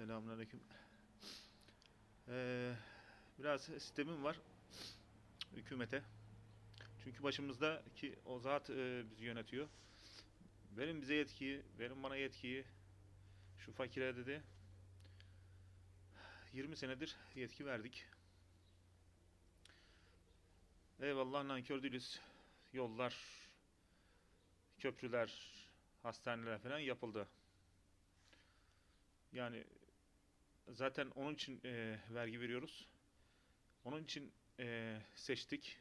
Selamünaleyküm. Ee, biraz sistemim var hükümete. Çünkü başımızdaki o zat e, bizi yönetiyor. Verin bize yetkiyi, verin bana yetkiyi. Şu fakire dedi. 20 senedir yetki verdik. Eyvallah nankör değiliz. Yollar, köprüler, hastaneler falan yapıldı. Yani zaten onun için e, vergi veriyoruz. Onun için e, seçtik.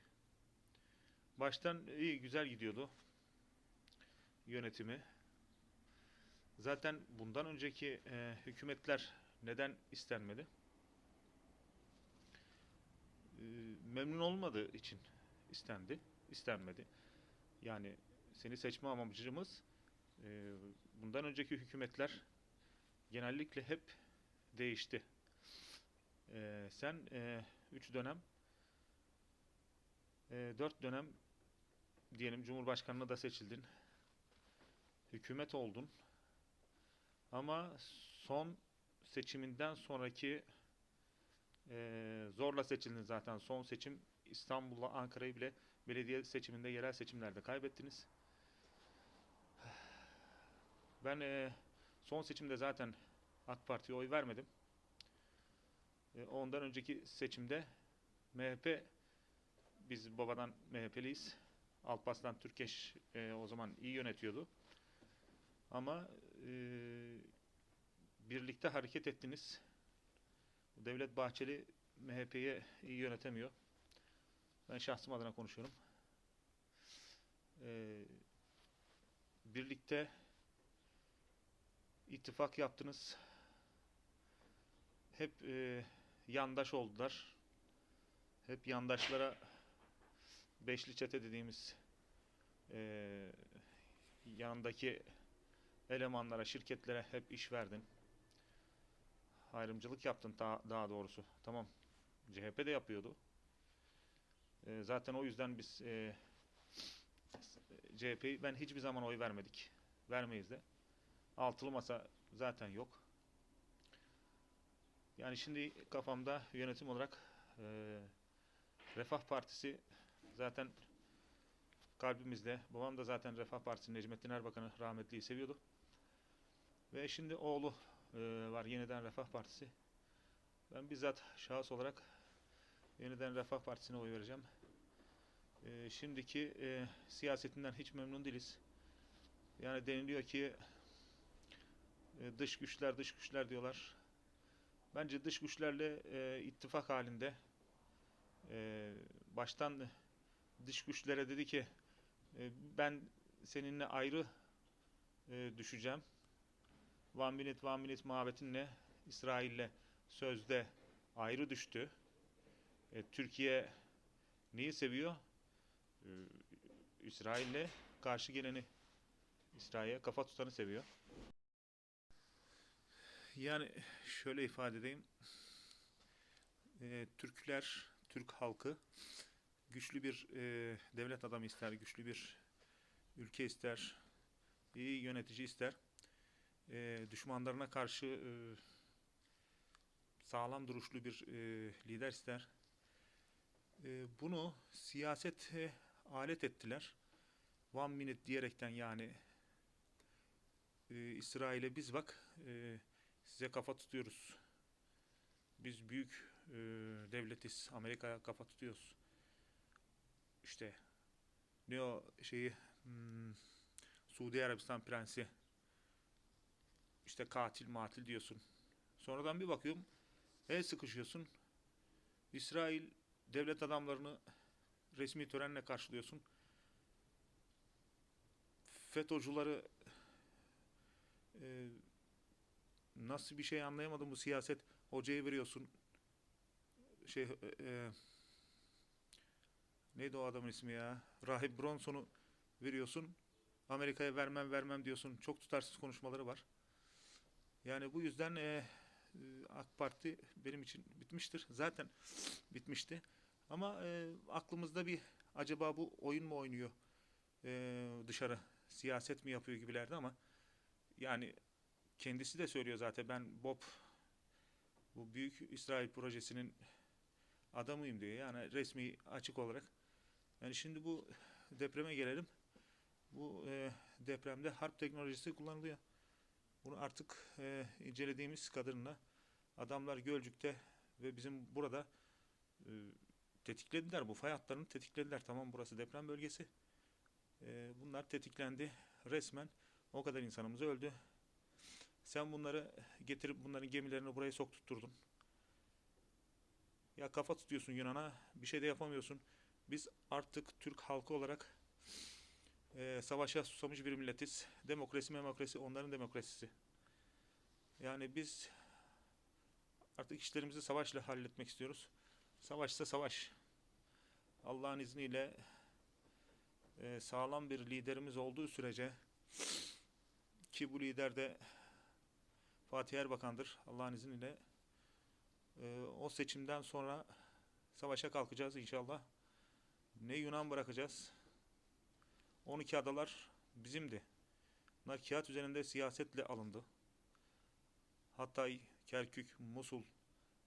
Baştan iyi güzel gidiyordu yönetimi. Zaten bundan önceki e, hükümetler neden istenmedi? E, memnun olmadığı için istendi, istenmedi. Yani seni seçme amacımız e, bundan önceki hükümetler genellikle hep değişti. Ee, sen 3 dönem, 4 dönem diyelim Cumhurbaşkanlığı da seçildin. Hükümet oldun. Ama son seçiminden sonraki e, zorla seçildin zaten. Son seçim İstanbul'la Ankara'yı bile belediye seçiminde, yerel seçimlerde kaybettiniz. Ben e, son seçimde zaten AK Parti'ye oy vermedim. E, ondan önceki seçimde MHP, biz babadan MHP'liyiz. Alparslan Türkeş e, o zaman iyi yönetiyordu. Ama e, birlikte hareket ettiniz. Devlet Bahçeli MHP'yi iyi yönetemiyor. Ben şahsım adına konuşuyorum. E, birlikte ittifak yaptınız. Hep e, yandaş oldular. Hep yandaşlara beşli çete dediğimiz e, yanındaki elemanlara, şirketlere hep iş verdin. Ayrımcılık yaptın daha, daha doğrusu. Tamam. CHP de yapıyordu. E, zaten o yüzden biz e, CHP'yi ben hiçbir zaman oy vermedik. Vermeyiz de. Altılı masa zaten yok. Yani şimdi kafamda yönetim olarak e, Refah Partisi zaten kalbimizde. Babam da zaten Refah Partisi Necmettin Erbakan'ı rahmetliyi seviyordu. Ve şimdi oğlu e, var yeniden Refah Partisi. Ben bizzat şahıs olarak yeniden Refah Partisi'ne oy vereceğim. E, şimdiki e, siyasetinden hiç memnun değiliz. Yani deniliyor ki e, dış güçler dış güçler diyorlar. Bence dış güçlerle e, ittifak halinde e, baştan dış güçlere dedi ki e, ben seninle ayrı e, düşeceğim. One minute one minute muhabbetinle İsrail'le sözde ayrı düştü. E, Türkiye neyi seviyor? E, İsrail'le karşı geleni İsrail'e kafa tutanı seviyor. Yani şöyle ifade edeyim. Ee, Türkler, Türk halkı güçlü bir e, devlet adamı ister, güçlü bir ülke ister, iyi yönetici ister. E, düşmanlarına karşı e, sağlam duruşlu bir e, lider ister. E, bunu siyasete alet ettiler. One minute diyerekten yani e, İsrail'e biz bak e, size kafa tutuyoruz. Biz büyük e, devletiz. Amerika'ya kafa tutuyoruz. İşte ne o şeyi hmm, Suudi Arabistan prensi işte katil matil diyorsun. Sonradan bir bakıyorum el sıkışıyorsun. İsrail devlet adamlarını resmi törenle karşılıyorsun. FETÖ'cüleri e, nasıl bir şey anlayamadım bu siyaset. Hocayı veriyorsun. Şey e, e, neydi o adamın ismi ya? Rahip Bronson'u veriyorsun. Amerika'ya vermem vermem diyorsun. Çok tutarsız konuşmaları var. Yani bu yüzden e, AK Parti benim için bitmiştir. Zaten bitmişti. Ama e, aklımızda bir acaba bu oyun mu oynuyor e, dışarı siyaset mi yapıyor gibilerdi ama yani kendisi de söylüyor zaten ben Bob bu büyük İsrail projesinin adamıyım diyor. Yani resmi açık olarak. Yani şimdi bu depreme gelelim. Bu e, depremde harp teknolojisi kullanılıyor. Bunu artık e, incelediğimiz kadarıyla adamlar Gölcük'te ve bizim burada e, tetiklediler. Bu fay hatlarını tetiklediler. Tamam burası deprem bölgesi. E, bunlar tetiklendi. Resmen o kadar insanımız öldü. Sen bunları getirip bunların gemilerini buraya soktutturdun. Ya kafa tutuyorsun Yunan'a, bir şey de yapamıyorsun. Biz artık Türk halkı olarak e, savaşa susamış bir milletiz. Demokrasi demokrasi onların demokrasisi. Yani biz artık işlerimizi savaşla halletmek istiyoruz. Savaşsa savaş. Allah'ın izniyle e, sağlam bir liderimiz olduğu sürece ki bu lider de Fatih Erbakan'dır Allah'ın izniyle. E, o seçimden sonra savaşa kalkacağız inşallah. Ne Yunan bırakacağız. 12 adalar bizimdi. Bunlar kağıt üzerinde siyasetle alındı. Hatay, Kerkük, Musul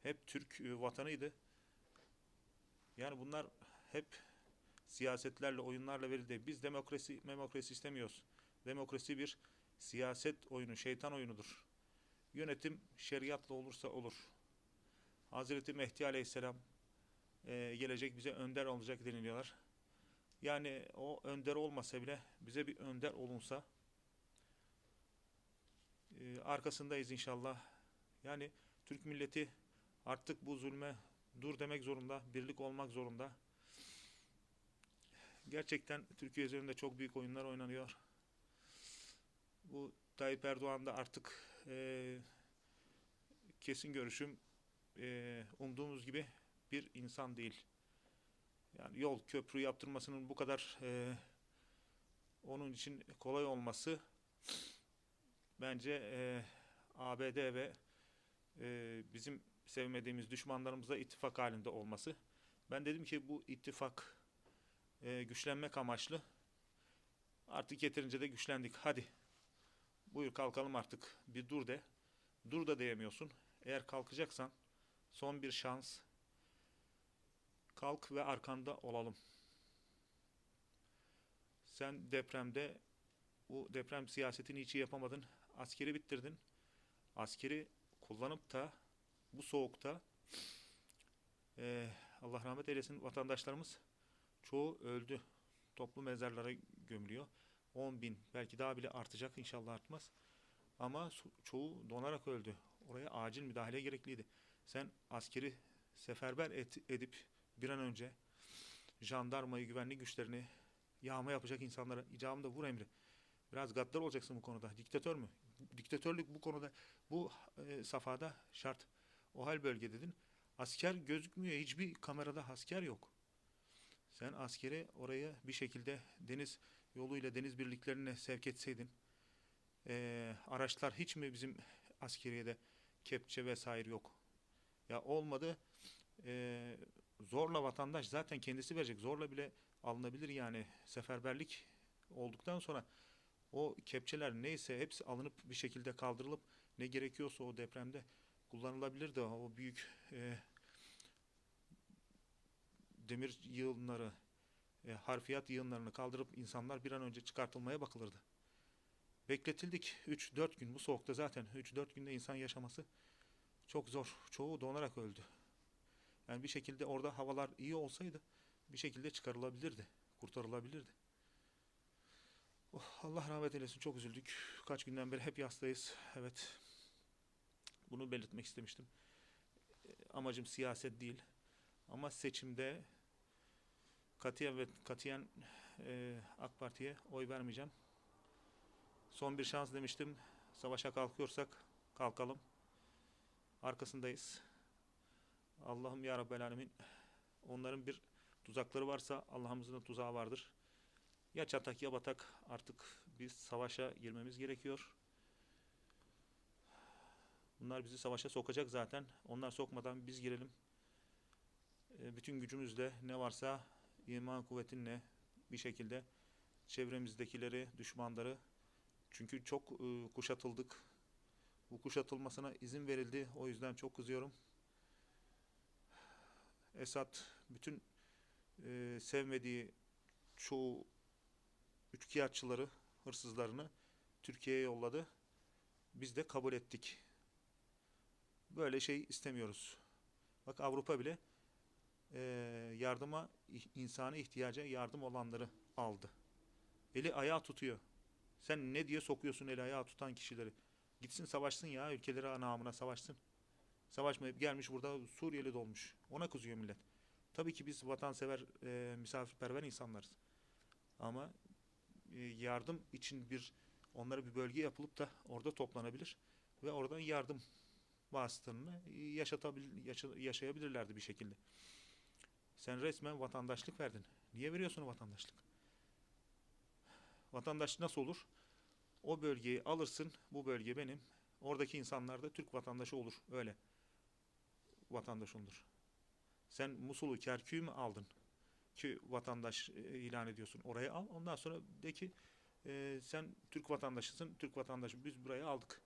hep Türk e, vatanıydı. Yani bunlar hep siyasetlerle, oyunlarla verildi. Biz demokrasi, demokrasi istemiyoruz. Demokrasi bir siyaset oyunu, şeytan oyunudur. Yönetim şeriatla olursa olur. Hazreti Mehdi Aleyhisselam e, gelecek bize önder olacak deniliyorlar. Yani o önder olmasa bile bize bir önder olunsa e, arkasındayız inşallah. Yani Türk milleti artık bu zulme dur demek zorunda, birlik olmak zorunda. Gerçekten Türkiye üzerinde çok büyük oyunlar oynanıyor. Bu Tayyip Erdoğan da artık e, kesin görüşüm e, umduğumuz gibi bir insan değil. Yani yol, köprü yaptırmasının bu kadar e, onun için kolay olması bence e, ABD ve e, bizim sevmediğimiz düşmanlarımızla ittifak halinde olması. Ben dedim ki bu ittifak e, güçlenmek amaçlı. Artık yeterince de güçlendik. Hadi buyur kalkalım artık. Bir dur de. Dur da diyemiyorsun. Eğer kalkacaksan son bir şans. Kalk ve arkanda olalım. Sen depremde bu deprem siyasetini hiç yapamadın. Askeri bitirdin. Askeri kullanıp da bu soğukta eee, Allah rahmet eylesin vatandaşlarımız çoğu öldü. Toplu mezarlara gömülüyor. 10 bin belki daha bile artacak inşallah artmaz. Ama çoğu donarak öldü. Oraya acil müdahale gerekliydi. Sen askeri seferber et- edip bir an önce jandarmayı, güvenlik güçlerini yağma yapacak insanlara icabında vur emri. Biraz gaddar olacaksın bu konuda. Diktatör mü? Diktatörlük bu konuda, bu e, safhada şart. O hal bölge dedin. Asker gözükmüyor. Hiçbir kamerada asker yok. Sen askeri oraya bir şekilde deniz yoluyla deniz birliklerine sevk etseydin. e, araçlar hiç mi bizim askeriyede kepçe vesaire yok? Ya olmadı. E, zorla vatandaş zaten kendisi verecek. Zorla bile alınabilir yani seferberlik olduktan sonra o kepçeler neyse hepsi alınıp bir şekilde kaldırılıp ne gerekiyorsa o depremde kullanılabilir de o büyük e, demir yığınları, e, harfiyat yığınlarını kaldırıp insanlar bir an önce çıkartılmaya bakılırdı. Bekletildik 3-4 gün bu soğukta zaten 3-4 günde insan yaşaması çok zor. Çoğu donarak öldü. Yani bir şekilde orada havalar iyi olsaydı bir şekilde çıkarılabilirdi, kurtarılabilirdi. Oh, Allah rahmet eylesin çok üzüldük. Kaç günden beri hep yastayız. Evet. Bunu belirtmek istemiştim. E, Amacım siyaset değil. Ama seçimde katiyen ve katiyen e, AK Parti'ye oy vermeyeceğim. Son bir şans demiştim. Savaşa kalkıyorsak kalkalım. Arkasındayız. Allah'ım ya Rabbel Alemin. Onların bir tuzakları varsa Allah'ımızın da tuzağı vardır. Ya çatak ya batak artık biz savaşa girmemiz gerekiyor. Bunlar bizi savaşa sokacak zaten. Onlar sokmadan biz girelim. E, bütün gücümüzle ne varsa iman kuvvetinle bir şekilde çevremizdekileri, düşmanları çünkü çok e, kuşatıldık. bu kuşatılmasına izin verildi. O yüzden çok kızıyorum. Esad bütün e, sevmediği çoğu üçkağıtçıları, hırsızlarını Türkiye'ye yolladı. Biz de kabul ettik. Böyle şey istemiyoruz. Bak Avrupa bile e, yardıma, insani ihtiyaca yardım olanları aldı. Eli ayağı tutuyor. Sen ne diye sokuyorsun eli ayağı tutan kişileri? Gitsin savaşsın ya ülkeleri namına savaşsın. Savaşmayıp gelmiş burada Suriyeli dolmuş. Ona kızıyor millet. Tabii ki biz vatansever, e, misafirperver insanlarız. Ama e, yardım için bir onlara bir bölge yapılıp da orada toplanabilir ve oradan yardım vasıtalarını yaşatabil, yaşa- yaşayabilirlerdi bir şekilde. Sen resmen vatandaşlık verdin. Niye veriyorsun vatandaşlık? Vatandaşlık nasıl olur? O bölgeyi alırsın, bu bölge benim. Oradaki insanlar da Türk vatandaşı olur. Öyle vatandaş olur. Sen Musul'u, Kerkük'ü mü aldın? Ki vatandaş e, ilan ediyorsun. Oraya al. Ondan sonra de ki e, sen Türk vatandaşısın. Türk vatandaşı. Biz burayı aldık.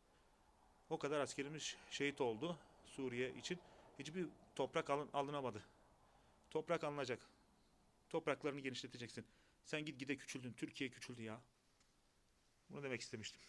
O kadar askerimiz şehit oldu Suriye için. Hiçbir toprak alın, alınamadı. Toprak alınacak. Topraklarını genişleteceksin. Sen git gide küçüldün. Türkiye küçüldü ya. Bunu demek istemiştim.